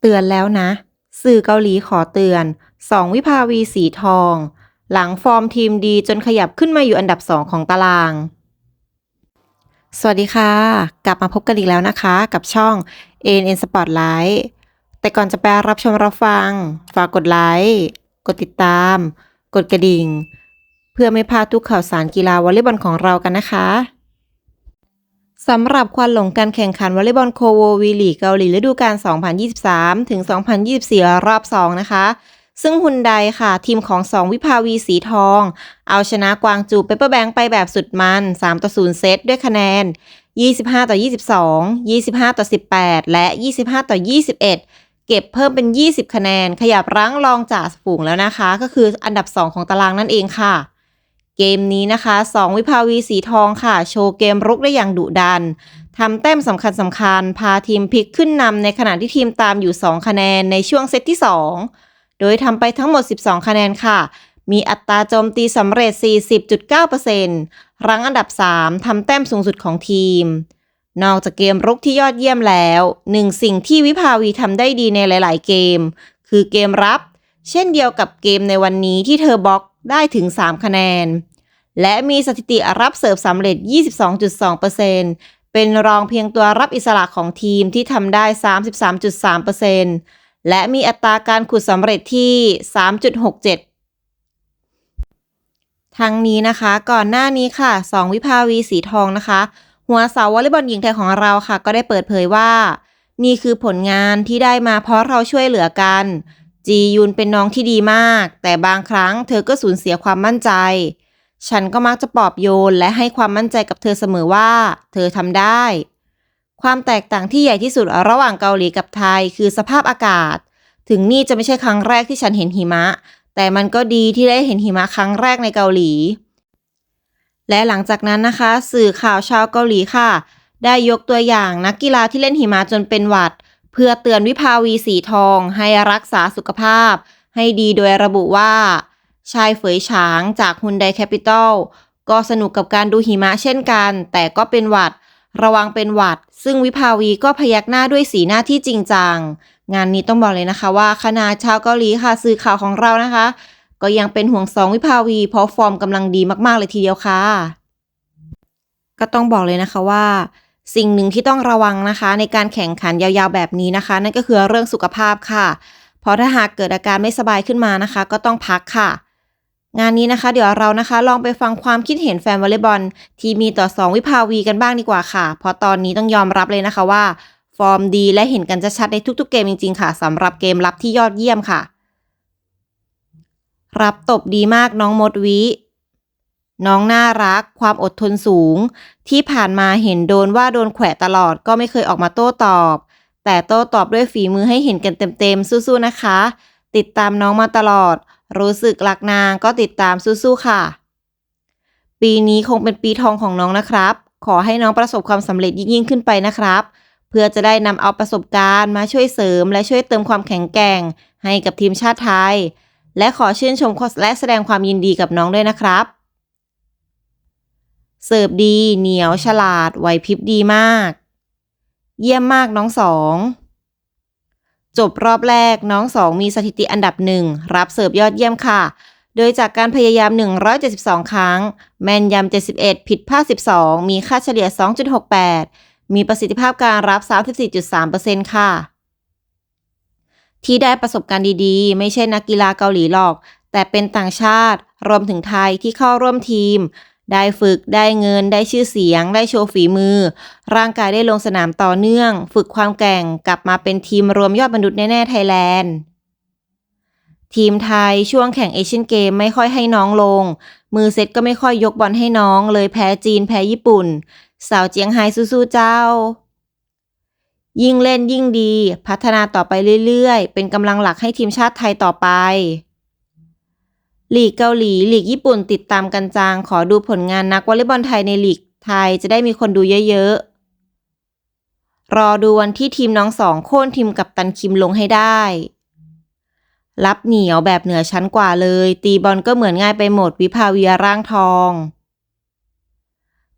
เตือนแล้วนะ สื่อเกาหลีขอเตือนสองวิภาวีสีทอง หลังฟอร์มทีมดีจนขยับขึ้นมาอยู่อันดับ2ของตาราง สวัสดีค่ะ กลับมาพบกันอีกแล้วนะคะ กับช่อง ANN Spotlight แต่ก่อนจะไปรับชมรับฟัง ฝากกดไลค์กดติดตาม กดกระดิ่ง เพื่อไม่พลาดทุกข่าวสารกีฬาวอลเลย์บอลของเรากันนะคะ สำหรับควันหลงการแข่งขันวอลเลย์บอลโคโววีลีเกาหลีฤดูกาล 2023 ถึง 2024 รอบ 2 นะคะ ซึ่งฮุนไดค่ะ ทีมของ 2 วิภาวีสีทอง เอาชนะกวางจูเปเปอร์แบงค์ไปแบบสุดมัน 3 ต่อ 0 เซตด้วยคะแนน 25 ต่อ 22 25 ต่อ 18 และ 25 ต่อ 21 เก็บเพิ่มเป็น 20 คะแนน ขยับรั้งรองจ่าฝูงแล้วนะคะ ก็คืออันดับ 2 ของตารางนั่นเองค่ะ เกมนี้นะคะ 2 วิภาวีสีทองค่ะ โชว์เกมรุกได้อย่างดุดันทำแต้มสำคัญสำคัญ พาทีมพลิกขึ้นนำในขณะที่ทีมตามอยู่ 2 คะแนนในช่วงเซตที่ 2 โดยทำไปทั้งหมด 12 คะแนนค่ะ มีอัตราโจมตีสำเร็จ 40.9%รั้งอันดับ 3 ทำแต้มสูงสุดของทีม นอกจากเกมรุกที่ยอดเยี่ยมแล้วหนึ่งสิ่งที่วิภาวีทำได้ดีในหลาย ๆ เกม คือเกมรับ เช่นเดียวกับเกมในวันนี้ที่เธอบล็อก ได้ถึง 3 คะแนน และมีสถิติรับเสิร์ฟสำเร็จ 22.2%เป็นรองเพียงตัวรับอิสระของทีมที่ทำได้ 33.3%และมีอัตราการขุดสำเร็จที่ 3.67ทั้งนี้นะคะก่อนหน้านี้ค่ะ 2 วิภาวีสีทองนะคะ หัวเสาวอลเลย์บอลหญิงไทยของเราค่ะ ก็ได้เปิดเผยว่า นี่คือผลงานที่ได้มาเพราะเราช่วยเหลือกัน จียุนเป็นน้องที่ดีมาก แต่บางครั้งเธอก็สูญเสียความมั่นใจ ฉันก็มักจะปลอบโยนและให้ความมั่นใจกับเธอเสมอว่า เธอทำได้ ความแตกต่างที่ใหญ่ที่สุดระหว่างเกาหลีกับไทยคือสภาพอากาศ ถึงนี่จะไม่ใช่ครั้งแรกที่ฉันเห็นหิมะ แต่มันก็ดีที่ได้เห็นหิมะครั้งแรกในเกาหลี และหลังจากนั้นนะคะ สื่อข่าวชาวเกาหลีค่ะ ได้ยกตัวอย่างนักกีฬาที่เล่นหิมะจนเป็นหวัด พื่อเตือนวิภาวีสีทองให้รักษาสุขภาพ ให้ดีโดยระบุว่า ชายเฝยฉางจากฮุนไดแคปิตอลก็สนุกกับการดูหิมะเช่นกัน แต่ก็เป็นหวัด ระวังเป็นหวัด ซึ่งวิภาวีก็พยักหน้าด้วยสีหน้าที่จริงจัง งานนี้ต้องบอกเลยนะคะว่าคณะชาวเกาหลีค่ะสื่อข่าวของเรานะคะ ก็ยังเป็นห่วงสองวิภาวีเพราะฟอร์มกำลังดีมากๆเลยทีเดียวค่ะ ก็ต้องบอกเลยนะคะว่า สิ่งหนึ่งที่ต้องระวังนะคะ ในการแข่งขันยาวๆแบบนี้นะคะ นั่นก็คือเรื่องสุขภาพค่ะ เพราะถ้าหากเกิดอาการไม่สบายขึ้นมานะคะ ก็ต้องพักค่ะ งานนี้นะคะ เดี๋ยวเรานะคะ ลองไปฟังความคิดเห็นแฟนวอลเลย์บอล ที่มีต่อสองวิภาวีกันบ้างดีกว่าค่ะ เพราะตอนนี้ต้องยอมรับเลยนะคะว่า ฟอร์มดีและเห็นกันจะชัดในทุกๆเกมจริงๆค่ะสำหรับเกมรับที่ยอดเยี่ยมค่ะ รับตบดีมากน้องมดวิ น้องน่ารัก ความอดทนสูง ที่ผ่านมาเห็นโดนว่าโดนแขวะตลอดก็ไม่เคยออกมาโต้ตอบ แต่โต้ตอบด้วยฝีมือให้เห็นกันเต็มๆ สู้ๆนะคะ ติดตามน้องมาตลอด รู้สึกรักนางก็ติดตามสู้ๆค่ะ ปีนี้คงเป็นปีทองของน้องนะครับ ขอให้น้องประสบความสำเร็จยิ่งๆขึ้นไปนะครับ เพื่อจะได้นำเอาประสบการณ์มาช่วยเสริม และช่วยเติมความแข็งแกร่ง ให้กับทีมชาติไทย และขอชื่นชมและแสดงความยินดีกับน้องด้วยนะครับ เสิร์ฟดี เหนียวฉลาดไหวพริบดีมาก เยี่ยมมากน้องสอง จบรอบแรกน้องสองมีสถิติอันดับหนึ่งรับเสิร์ฟยอดเยี่ยมค่ะ โดยจากการพยายาม 172 ครั้ง แม่นยำ 71 ผิดพลาด 12 มีค่าเฉลี่ย 2.68 มีประสิทธิภาพการรับ 34.3%ค่ะ ที่ได้ประสบการณ์ดีๆ ไม่ใช่นักกีฬาเกาหลีหรอก แต่เป็นต่างชาติรวมถึงไทยที่เข้าร่วมทีม ได้ฝึกได้เงินได้ชื่อเสียง ได้โชว์ฝีมือ ร่างกายได้ลงสนามต่อเนื่อง ฝึกความแกร่งกลับมาเป็นทีมรวมยอดมนุษย์แน่ๆไทยแลนด์ ทีมไทยช่วงแข่งเอเชียนเกมไม่ค่อยให้น้องลง มือเซตก็ไม่ค่อยยกบอลให้น้อง เลยแพ้จีนแพ้ญี่ปุ่น สาวเจียงไฮ้สู้ๆเจ้า ยิ่งเล่นยิ่งดี พัฒนาต่อไปเรื่อยๆ เป็นกำลังหลักให้ทีมชาติไทยต่อไป ลีกเกาหลีลีกญี่ปุ่นติดตามกันจาง ขอดูผลงานนักวอลเลย์บอลไทยในลีกไทยจะได้มีคนดูเยอะๆ รอดูวันที่ทีมน้องสองโค่นทีมกับตันคิมลงให้ได้ รับเหนียวแบบเหนือชั้นกว่าเลย ตีบอลก็เหมือนง่ายไปหมดวิภาวีร่างทอง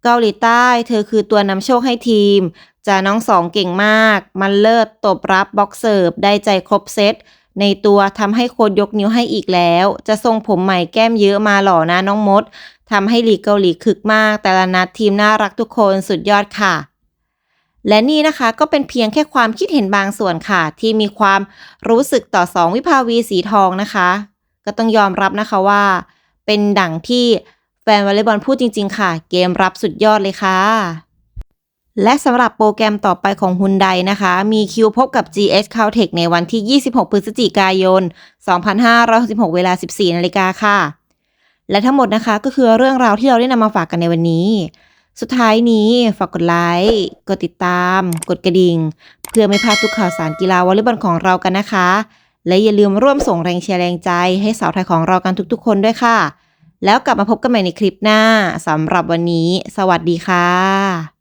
เกาหลีใต้เธอคือตัวนำโชคให้ทีมจ่าน้องสองเก่งมาก มันเลิศตบรับบล็อกเสิร์ฟได้ใจครบเซต ในตัวทำให้โค้ดยกนิ้วให้อีกแล้ว จะทรงผมใหม่แก้มเยอะมาหล่อนะน้องมดทำให้ลีกเกาหลีคึกมาก แต่ละนัดทีมน่ารักทุกคนสุดยอดค่ะ และนี่นะคะก็เป็นเพียงแค่ความคิดเห็นบางส่วนค่ะ ที่มีความรู้สึกต่อสองวิภาวีสีทองนะคะ ก็ต้องยอมรับนะคะว่า เป็นดั่งที่แฟนวอลเลย์บอลพูดจริง ๆ ค่ะ เกมรับสุดยอดเลยค่ะ และสำหรับโปรแกรมต่อไปของฮุนไดนะคะ มีคิวพบกับ GS Caltech ในวันที่ 26 พฤศจิกายน 2566 เวลา 14 นาฬิกาค่ะ และทั้งหมดนะคะก็คือเรื่องราวที่เราได้นำมาฝากกันในวันนี้ สุดท้ายนี้ฝากกดไลค์ กดติดตาม กดกระดิ่ง เพื่อไม่พลาดทุกข่าวสารกีฬาวอลเลย์บอลของเรากันนะคะ และอย่าลืมร่วมส่งแรงเชียร์แรงใจให้สาวไทยของเรากันทุกๆ คนด้วยค่ะ แล้วกลับมาพบกันใหม่ในคลิปหน้าสำหรับวันนี้ สวัสดีค่ะ